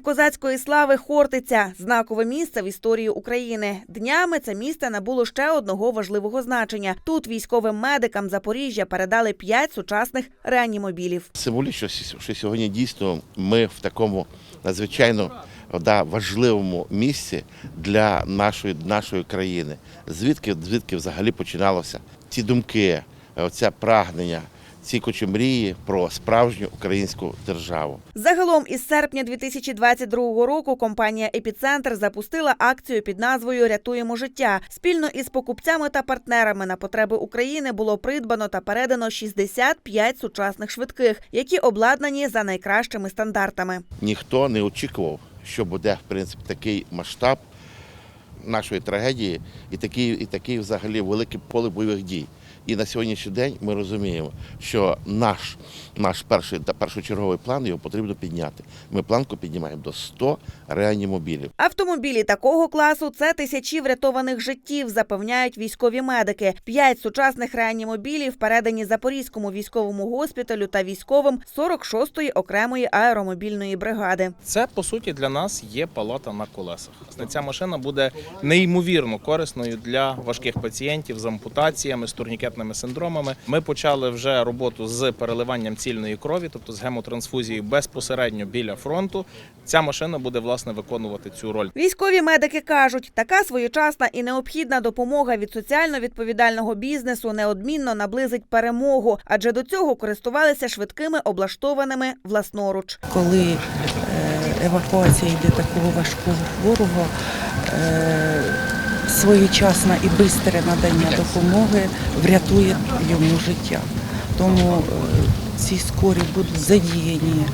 острів козацької слави Хортиця знакове місце в історії України. Днями це місце набуло ще одного важливого значення. Тут військовим медикам Запоріжжя передали п'ять сучасних реанімобілів. Символічно, що сьогодні дійсно ми в такому надзвичайно да, важливому місці для нашої, нашої країни. Звідки, звідки взагалі починалося ці думки, оце прагнення, ці кочемрії про справжню українську державу. Загалом із серпня 2022 року компанія Епіцентр запустила акцію під назвою Рятуємо життя. Спільно із покупцями та партнерами на потреби України було придбано та передано 65 сучасних швидких, які обладнані за найкращими стандартами. Ніхто не очікував, що буде в принципі такий масштаб нашої трагедії і такий, і такий взагалі велике поле бойових дій. І на сьогоднішній день ми розуміємо, що наш, наш перший та першочерговий план його потрібно підняти. Ми планку піднімаємо до 100 реанімобілів. Автомобілі такого класу це тисячі врятованих життів, запевняють військові медики. П'ять сучасних реанімобілів передані Запорізькому військовому госпіталю та військовим 46-ї окремої аеромобільної бригади. Це по суті для нас є палата на колесах. Ця машина буде неймовірно корисною для важких пацієнтів з ампутаціями, з турнікетними синдромами. Ми почали вже роботу з переливанням цільної крові, тобто з гемотрансфузією безпосередньо біля фронту. Ця машина буде власне виконувати цю роль. Військові медики кажуть, така своєчасна і необхідна допомога від соціально відповідального бізнесу неодмінно наблизить перемогу, адже до цього користувалися швидкими облаштованими власноруч. коли е, евакуація йде такого важкого хворого, е, своєчасне і швидке надання допомоги врятує йому життя. Тому е, ці скорі будуть задіяні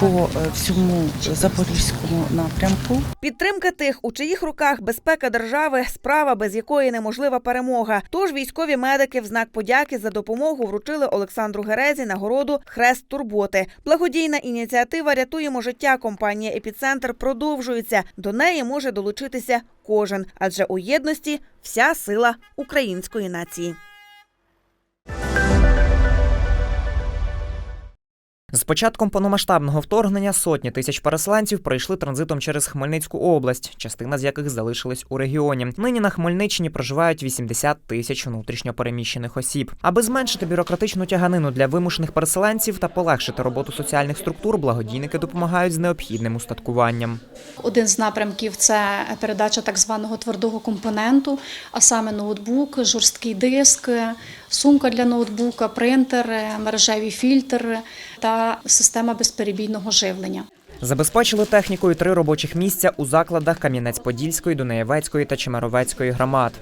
по е, всьому запорізькому напрямку. Підтримка тих, у чиїх руках безпека держави, справа, без якої неможлива перемога. Тож військові медики в знак подяки за допомогу вручили Олександру Герезі нагороду Хрест турботи. Благодійна ініціатива Рятуємо життя. Компанія Епіцентр продовжується. До неї може долучитися кожен, адже у єдності вся сила української нації. З початком повномасштабного вторгнення сотні тисяч переселенців пройшли транзитом через Хмельницьку область, частина з яких залишилась у регіоні. Нині на Хмельниччині проживають 80 тисяч внутрішньопереміщених осіб. Аби зменшити бюрократичну тяганину для вимушених переселенців та полегшити роботу соціальних структур, благодійники допомагають з необхідним устаткуванням. Один з напрямків це передача так званого твердого компоненту, а саме ноутбук, жорсткий диск, сумка для ноутбука, принтер, мережевий фільтр та система безперебійного живлення. Забезпечили технікою три робочих місця у закладах Кам'янець-Подільської, Дунаєвецької та Чемеровецької громад.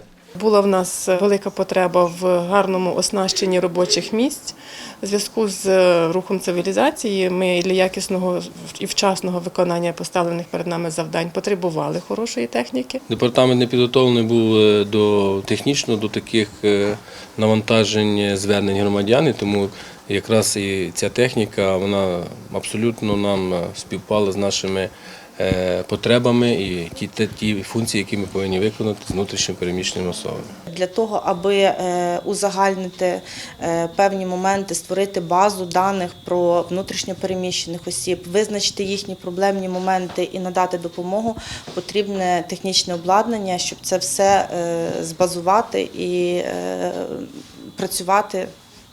Була в нас велика потреба в гарному оснащенні робочих місць. У зв'язку з рухом цивілізації ми для якісного і вчасного виконання поставлених перед нами завдань потребували хорошої техніки. Департамент не підготовлений був е, до технічно до таких е, навантажень звернень громадян, тому якраз і ця техніка вона абсолютно нам е, співпала з нашими е, потребами і ті, ті, функції, які ми повинні виконати з внутрішньо переміщеними особами. для того, аби е, узагальнити е, певні моменти, створити базу даних про внутрішньопереміщених осіб, визначити їхні проблемні моменти і надати допомогу, потрібне технічне обладнання, щоб це все е, збазувати і е, працювати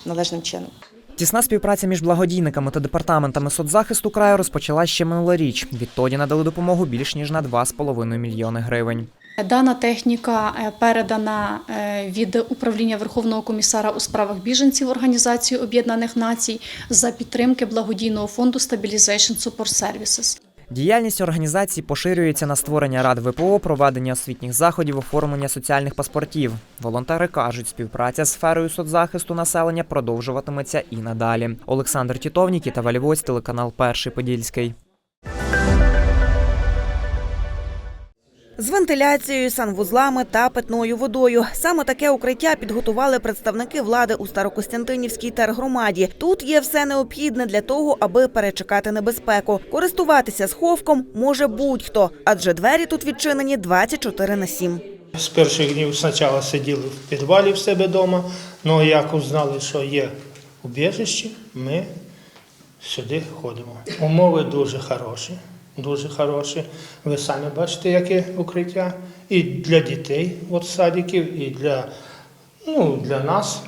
належним чином. Тісна співпраця між благодійниками та департаментами соцзахисту краю розпочала ще минулоріч. Відтоді надали допомогу більш ніж на 2,5 мільйони гривень. Дана техніка е, передана е, від управління Верховного комісара у справах біженців Організації Об'єднаних Націй за підтримки благодійного фонду Stabilization Support Services. Діяльність організації поширюється на створення рад ВПО, проведення освітніх заходів, оформлення соціальних паспортів. Волонтери кажуть, співпраця з сферою соцзахисту населення продовжуватиметься і надалі. Олександр Тітовнік та Валівоць, телеканал Перший Подільський. З вентиляцією, санвузлами та питною водою. Саме таке укриття підготували представники влади у Старокостянтинівській тергромаді. Тут є все необхідне для того, аби перечекати небезпеку. Користуватися сховком може будь-хто, адже двері тут відчинені 24 на 7. З перших днів спочатку сиділи в підвалі в себе вдома, але як узнали, що є убіжище, ми сюди ходимо. Умови дуже хороші. Дуже хороші. Ви самі бачите, яке укриття. І для дітей, от садиків, і для, ну, для нас,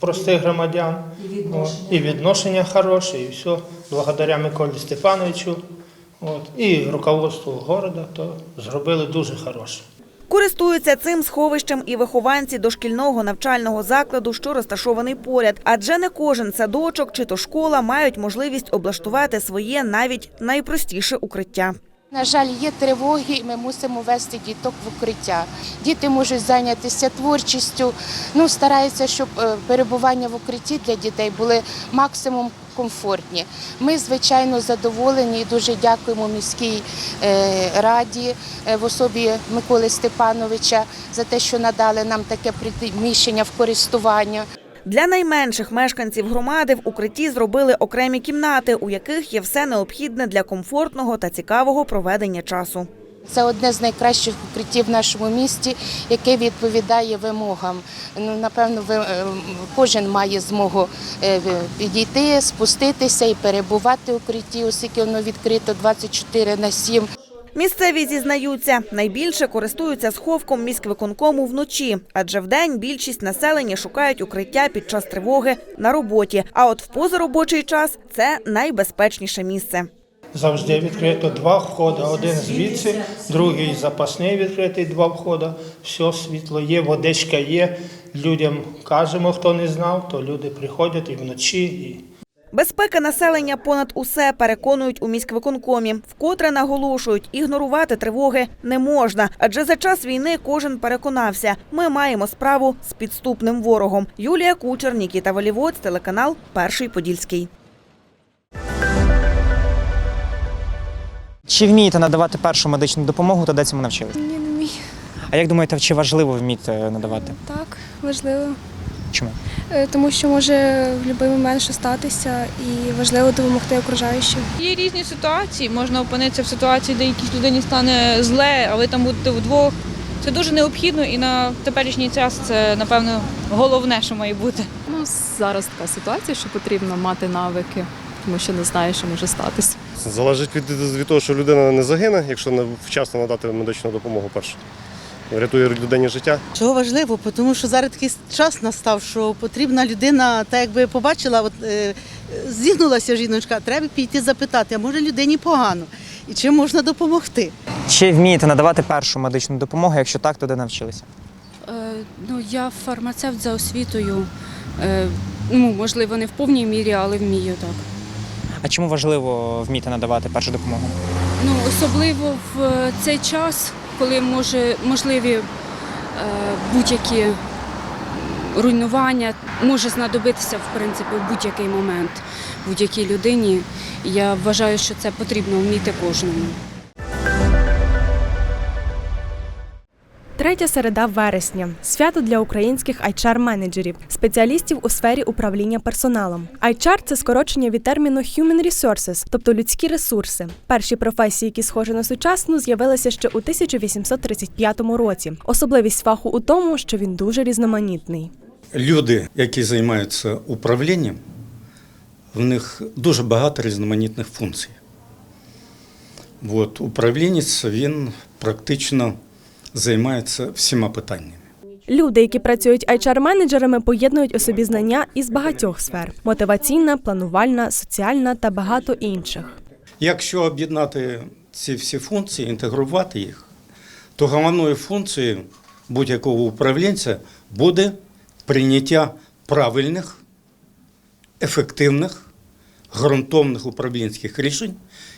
простих громадян. От, І відношення хороше, і все. Благодаря Миколі Степановичу от, і руководству города, то зробили дуже хороше. Користуються цим сховищем і вихованці дошкільного навчального закладу, що розташований поряд. Адже не кожен садочок чи то школа мають можливість облаштувати своє навіть найпростіше укриття. На жаль, є тривоги, і ми мусимо вести діток в укриття. Діти можуть зайнятися творчістю. Ну, стараються, щоб е, перебування в укритті для дітей були максимум комфортні. Ми, звичайно, задоволені і дуже дякуємо міській е, раді е, в особі Миколи Степановича за те, що надали нам таке приміщення в користування. Для найменших мешканців громади в укритті зробили окремі кімнати, у яких є все необхідне для комфортного та цікавого проведення часу. Це одне з найкращих укриттів в нашому місті, яке відповідає вимогам. Ну, напевно, е, кожен має змогу е, підійти, спуститися і перебувати в укритті, оскільки воно відкрито 24 на 7. Місцеві зізнаються, найбільше користуються сховком міськвиконкому вночі, адже вдень більшість населення шукають укриття під час тривоги на роботі. А от в позаробочий час це найбезпечніше місце. Завжди відкрито два входи. Один звідси, другий запасний відкритий, два входи. Все світло є, водичка є. Людям кажемо, хто не знав, то люди приходять і вночі. І... Безпека населення понад усе переконують у міськвиконкомі. Вкотре наголошують, ігнорувати тривоги не можна, адже за час війни кожен переконався, ми маємо справу з підступним ворогом. Юлія Кучер, Нікіта Волівоць, телеканал Перший Подільський. Чи вмієте надавати першу медичну допомогу та де цьому навчились? Ні, не вмію. А як думаєте, чи важливо вміти надавати? Так, важливо. Чому? Е, Тому що може в будь-який момент що статися і важливо допомогти окружаючим. Є різні ситуації. Можна опинитися в ситуації, де якійсь людині стане зле, а ви там будете вдвох. Це дуже необхідно і на теперішній час це, напевно, головне, що має бути. Ну, зараз така ситуація, що потрібно мати навики, тому що не знаєш, що може статися. Залежить від, від того, що людина не загине, якщо не вчасно надати медичну допомогу перше. Рятує людині життя. Чого важливо? Тому що зараз такий час настав, що потрібна людина, так якби побачила, от е, зігнулася жіночка, треба піти запитати, а може людині погано і чим можна допомогти. Чи вмієте надавати першу медичну допомогу? Якщо так, то де навчилися? Е, ну, я фармацевт за освітою. Е, ну, можливо, не в повній мірі, але вмію так. А чому важливо вміти надавати першу допомогу? Ну, особливо в е, цей час, коли може, можливі е, будь-які руйнування, може знадобитися в принципі в будь-який момент будь-якій людині. Я вважаю, що це потрібно вміти кожному. Третя середа вересня свято для українських HR-менеджерів, спеціалістів у сфері управління персоналом. HR – це скорочення від терміну Human Resources, тобто людські ресурси. Перші професії, які схожі на сучасну, з'явилися ще у 1835 році. Особливість фаху у тому, що він дуже різноманітний. Люди, які займаються управлінням, в них дуже багато різноманітних функцій. От, управлінець він практично займається всіма питаннями. Люди, які працюють HR-менеджерами, поєднують у собі знання із багатьох сфер: мотиваційна, планувальна, соціальна та багато інших. Якщо об'єднати ці всі функції, інтегрувати їх, то головною функцією будь-якого управлінця буде прийняття правильних, ефективних, ґрунтовних управлінських рішень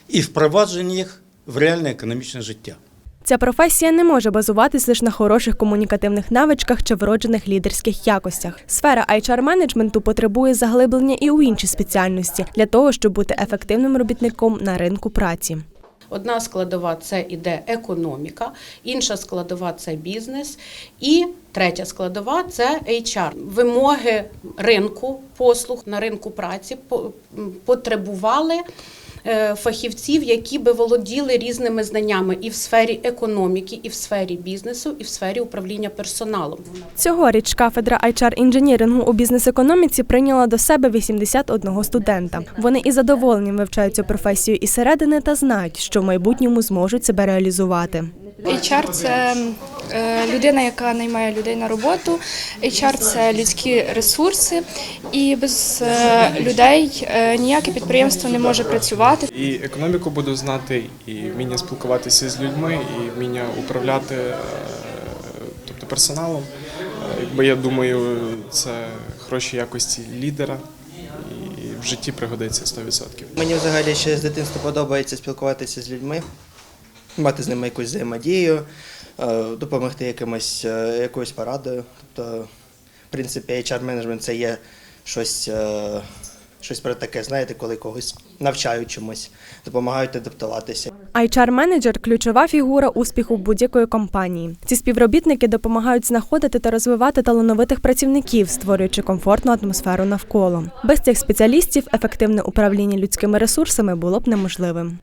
і впровадження їх в реальне економічне життя. Ця професія не може базуватись лише на хороших комунікативних навичках чи вроджених лідерських якостях. Сфера HR-менеджменту потребує заглиблення і у інші спеціальності для того, щоб бути ефективним робітником на ринку праці. Одна складова це іде економіка, інша складова це бізнес, і третя складова це HR. Вимоги ринку послуг на ринку праці по- потребували фахівців, які би володіли різними знаннями і в сфері економіки, і в сфері бізнесу, і в сфері управління персоналом. Цьогоріч кафедра HR інженірингу у бізнес-економіці прийняла до себе 81 студента. Вони із задоволенням вивчають цю професію і середини та знають, що в майбутньому зможуть себе реалізувати. HR – це е, людина, яка наймає людей на роботу. HR – це людські ресурси, і без е, людей е, ніяке підприємство не може працювати. І економіку буду знати, і вміння спілкуватися з людьми, і вміння управляти тобто персоналом. Якби я думаю, це хороші якості лідера і в житті пригодиться 100%. Мені взагалі ще з дитинства подобається спілкуватися з людьми, мати з ними якусь взаємодію, е, допомогти якимось, е, якоюсь порадою. Тобто, в принципі, HR-менеджмент це є щось, е, щось про таке, знаєте, коли когось навчають чомусь, допомагають адаптуватися. HR-менеджер – ключова фігура успіху будь-якої компанії. Ці співробітники допомагають знаходити та розвивати талановитих працівників, створюючи комфортну атмосферу навколо. Без цих спеціалістів ефективне управління людськими ресурсами було б неможливим.